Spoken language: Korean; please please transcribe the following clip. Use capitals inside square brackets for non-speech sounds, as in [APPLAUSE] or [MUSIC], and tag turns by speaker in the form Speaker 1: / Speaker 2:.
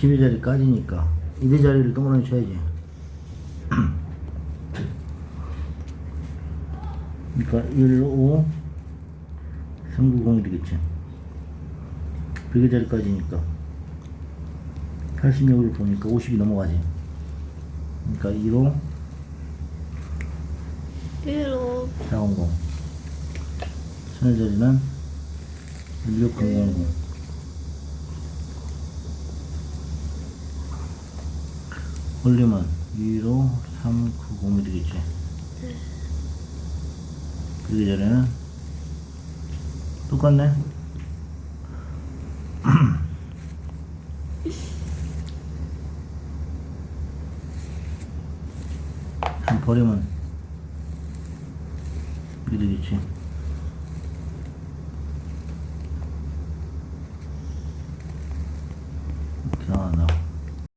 Speaker 1: 12 자리 까지니까 2대 자리를 동그라미 쳐야지. 그러니까 1, 5 3, 9, 0이 되겠지. 100의 자리까지니까 86을 보니까 50이 넘어가지. 그러니까 1호
Speaker 2: 1호
Speaker 1: 400 천의 자리는 16000 올리면 2로 390이 되겠지? 그러기 전에는 똑같네. [CLEARS THROAT] 한 버리면 이렇게 되겠지? 나와